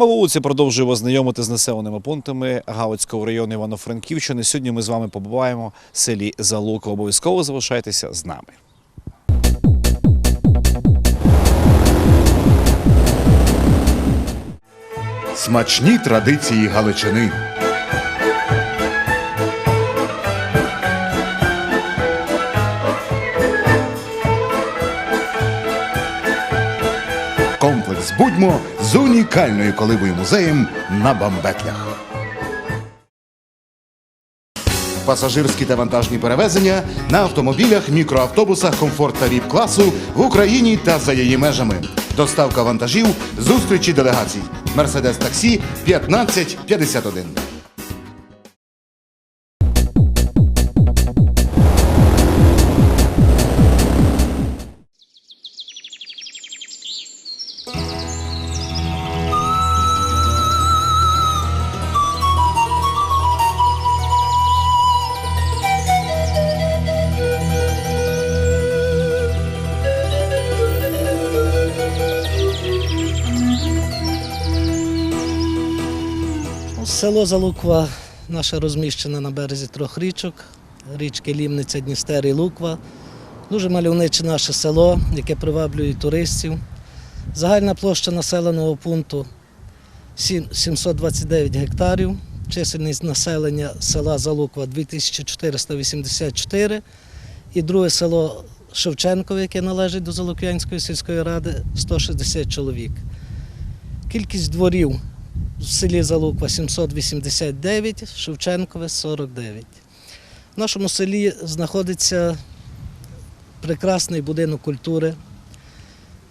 Програма вулиці продовжує вас знайомити з населеними пунктами Галицького району Івано-Франківщини. Сьогодні ми з вами побуваємо в селі Залука. Обов'язково залишайтеся з нами. Смачні традиції Галичини. Комплекс Будьмо з унікальною коливою музеєм на Бамбетлях. Пасажирські та вантажні перевезення на автомобілях, мікроавтобусах комфорт та віп класу в Україні та за її межами. Доставка вантажів, зустрічі делегацій. Мерседес таксі 1551. Село Залуква наше розміщене на березі трьох річок, річки Лімниця, Дністер і Луква. Дуже мальовниче наше село, яке приваблює туристів. Загальна площа населеного пункту 729 гектарів. Чисельність населення села Залуква 2484. І друге село Шевченкове, яке належить до Залук'янської сільської ради, 160 чоловік. Кількість дворів в селі Залуква 789, Шевченкове 49. В нашому селі знаходиться прекрасний будинок культури,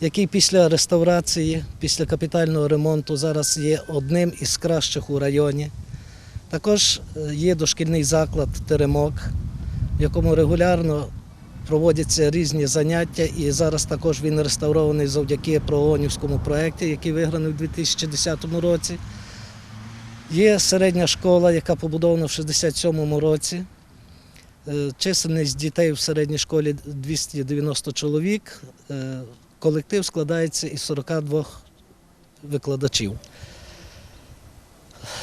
який після реставрації, після капітального ремонту зараз є одним із кращих у районі. Також е, є дошкільний заклад Теремок, в якому регулярно проводяться різні заняття, і зараз також він реставрований завдяки проонівському проєкті, який виграний у 2010 році. Є середня школа, яка побудована в 67-му році. Е, Чисельність дітей в середній школі 290 чоловік. Е, Колектив складається із 42 викладачів.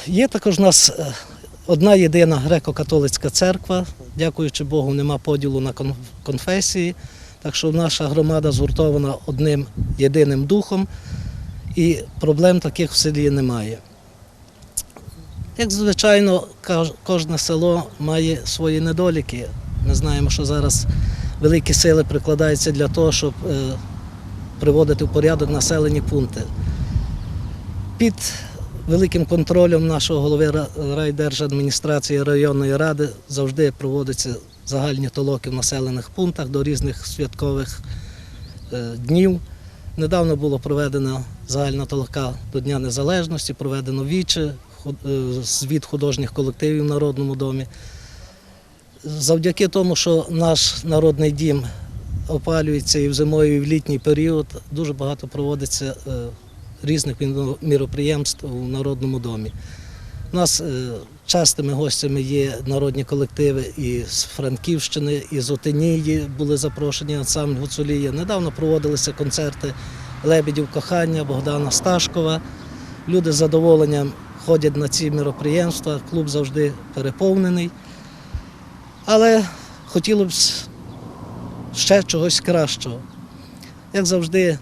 Є також у нас е, одна єдина греко-католицька церква. Дякуючи Богу, нема поділу на конфесії. Так що наша громада згуртована одним єдиним духом, і проблем таких в селі немає. Як звичайно, кожне село має свої недоліки. Ми знаємо, що зараз великі сили прикладаються для того, щоб е, приводити в порядок населені пункти. Під великим контролем нашого голови райдержадміністрації районної ради завжди проводяться загальні толоки в населених пунктах до різних святкових е, днів. Недавно було проведено загальна толока до Дня Незалежності, проведено віче, е, звіт художніх колективів в Народному домі. Завдяки тому, що наш народний дім опалюється і в зимовий, і в літній період, дуже багато проводиться е, різних міроприємств у Народному домі. У нас е, частими гостями є народні колективи і з Франківщини, і з Отинії були запрошені ансамбль Гуцулія. Недавно проводилися концерти Лебедів кохання Богдана Сташкова. Люди з задоволенням ходять на ці міроприємства, клуб завжди переповнений. Але хотіло б ще чогось кращого. Як завжди,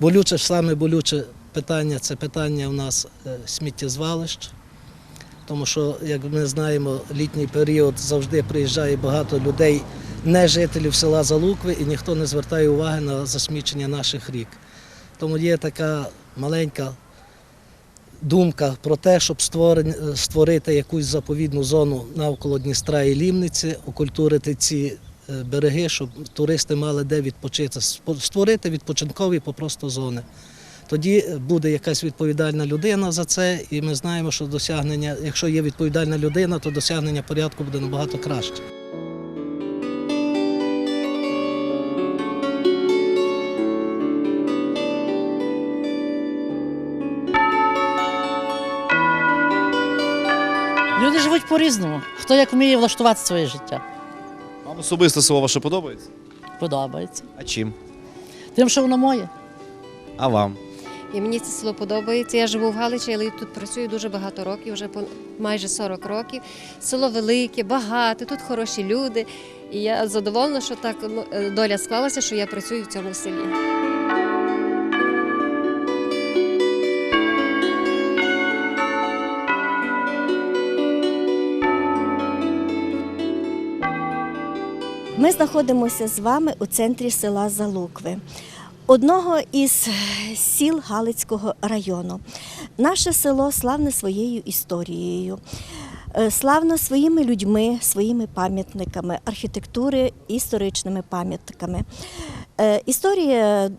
болюче, саме болюче питання це питання у нас е, сміттєзвалищ. Тому що, як ми знаємо, літній період завжди приїжджає багато людей, не жителів села Залукви, і ніхто не звертає уваги на засмічення наших рік. Тому є така маленька думка про те, щоб створити якусь заповідну зону навколо Дністра і Лімниці, окультурити ці е, береги, щоб туристи мали де відпочити, створити відпочинкові попросту зони. Тоді буде якась відповідальна людина за це, і ми знаємо, що досягнення, якщо є відповідальна людина, то досягнення порядку буде набагато краще. Люди живуть по-різному. Хто як вміє влаштувати своє життя. Вам особисто село ваше подобається? Подобається. А чим? Тим, що воно моє. А вам? І мені це село подобається. Я живу в Галичі, але тут працюю дуже багато років, вже майже 40 років. Село велике, багате, тут хороші люди. І я задоволена, що так ну, е, доля склалася, що я працюю в цьому селі. Ми знаходимося з вами у центрі села Залукви, одного із сіл Галицького району. Наше село славне своєю історією, е, славно своїми людьми, своїми пам'ятниками, архітектури, історичними пам'ятниками. Е, Історія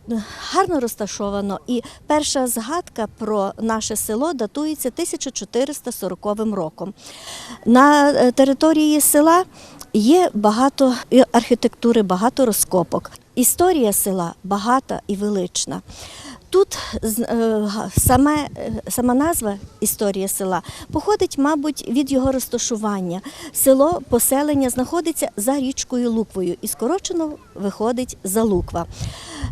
гарно розташована, і перша згадка про наше село датується 1440 роком. На е, території села є багато архітектури, багато розкопок. Історія села багата і велична. Тут е, саме, е, сама назва історія села походить, мабуть, від його розташування. Село, поселення знаходиться за річкою Луквою і скорочено виходить за Луква.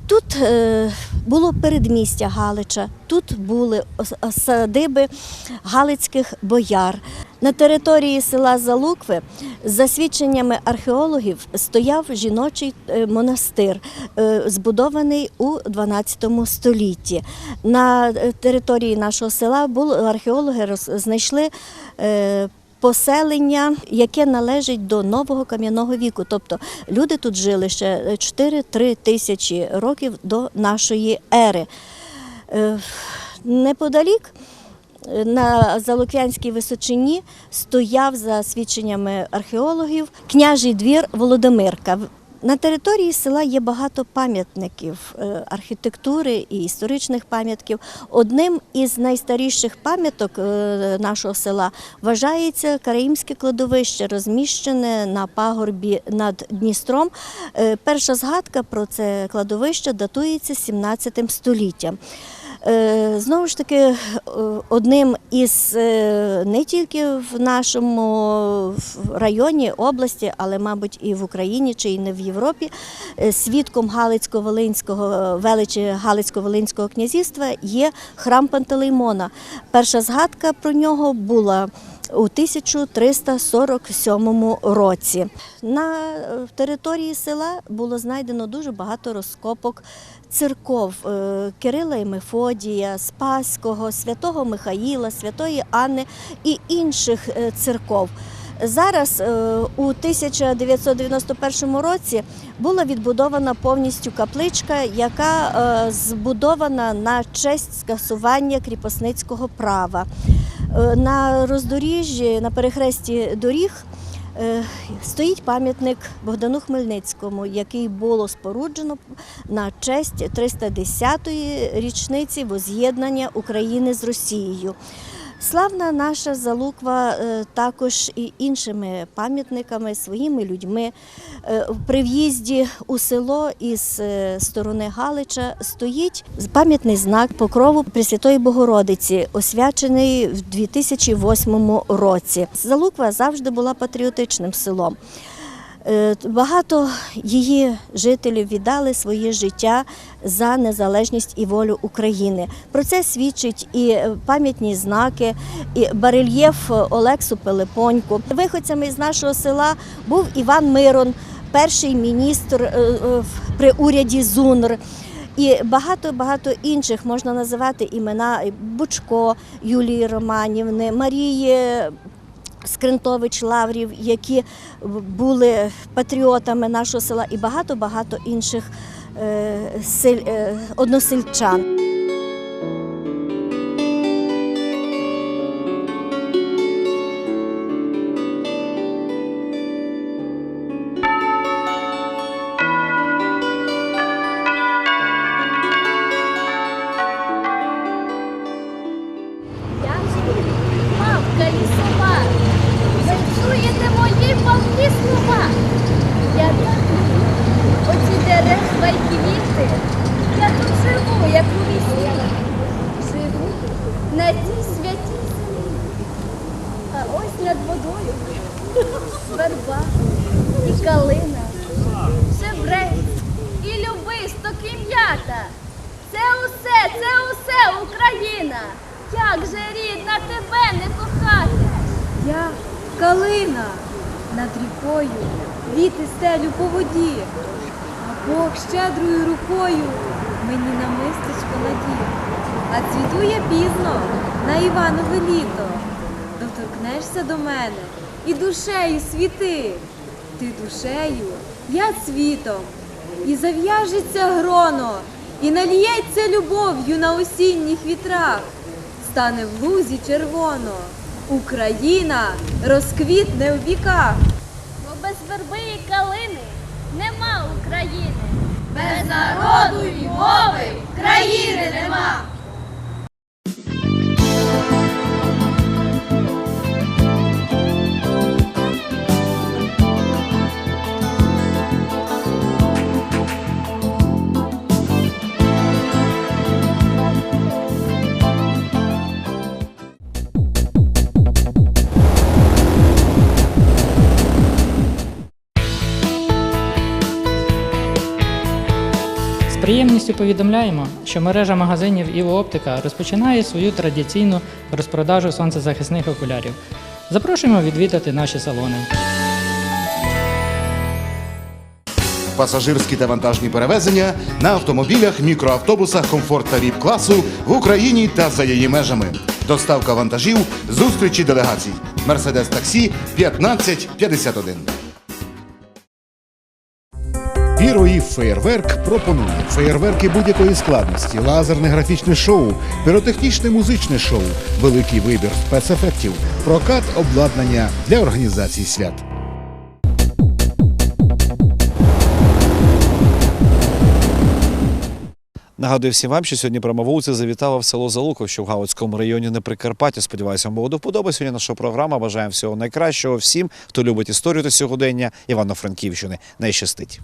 Тут е, було передмістя Галича, тут були садиби галицьких бояр. На території села Залукви, за свідченнями археологів, стояв жіночий е, монастир, е, збудований у 12 столітті. На е, території нашого села археологи знайшли. Поселення, яке належить до нового кам'яного віку, тобто люди тут жили ще 4-3 тисячі років до нашої ери. Неподалік на Залуквянській височині стояв, за свідченнями археологів, княжий двір Володимирка. На території села є багато пам'ятників е, архітектури і історичних пам'ятків. Одним із найстаріших пам'яток е, нашого села вважається Караїмське кладовище, розміщене на пагорбі над Дністром. Е, Перша згадка про це кладовище датується 17 століттям. Е, Знову ж таки, е, одним із е, не тільки в нашому районі, області, але, мабуть, і в Україні чи і не в Європі, свідком Галицько-Волинського величі Галицько-Волинського князівства є храм Пантелеймона. Перша згадка про нього була у 1347 році. На е, території села було знайдено дуже багато розкопок церков е, Кирила і Мефодія, Спаського, святого Михаїла, святої Анни і інших е, церков. Зараз у 1991 році була відбудована повністю капличка, яка збудована на честь скасування кріпосницького права. Е, На роздоріжжі, на перехресті доріг е, стоїть пам'ятник Богдану Хмельницькому, який було споруджено на честь 310-ї річниці воз'єднання України з Росією. Славна наша Залуква е, також і іншими пам'ятниками, своїми людьми. Е, При в'їзді у село із е, сторони Галича стоїть пам'ятний знак покрову Пресвятої Богородиці, освячений в 2008 році. Залуква завжди була патріотичним селом. Е, Багато її жителів віддали своє життя за незалежність і волю України. Про це свідчить і е, пам'ятні знаки, і барельєф Олексу Пелепоньку. Виходцями з нашого села був Іван Мирон, перший міністр е, е, при уряді ЗУНР. І багато багато інших можна називати імена Бучко Юлії Романівни, Марії Скринтович Лаврів, які були патріотами нашого села, і багато багато інших е, е, односельчан. Як же рідна тебе не кохати? Я калина над рікою, віти стелю по воді, а Бог щедрою рукою мені на мистечко надів. А цвіту я пізно на Іванове літо. Доторкнешся до мене і душею світи. Ти душею, я світом, і зав'яжеться гроно, і нальється любов'ю на осінніх вітрах стане в лузі червоно. Україна розквітне в віках. Бо без верби і калини нема України. Без народу і мови країни нема. Приємністю повідомляємо, що мережа магазинів Іво Оптика розпочинає свою традиційну розпродажу сонцезахисних окулярів. Запрошуємо відвідати наші салони. Пасажирські та вантажні перевезення на автомобілях, мікроавтобусах комфорт та віп класу в Україні та за її межами. Доставка вантажів, зустрічі делегацій. Мерседес таксі 1551. Іроїв Феєрверк пропонує феєрверки будь-якої складності, лазерне графічне шоу, піротехнічне музичне шоу, великий вибір спецефектів, прокат обладнання для організації свят. Нагадую всім вам, що сьогодні промовуці завітала в село Залуков, що в Галицькому районі на Прикарпатті. Сподіваюся, вам було до вподоби сьогодні наша програма. Бажаємо всього найкращого всім, хто любить історію та сьогодення Івано-Франківщини. Не щастить.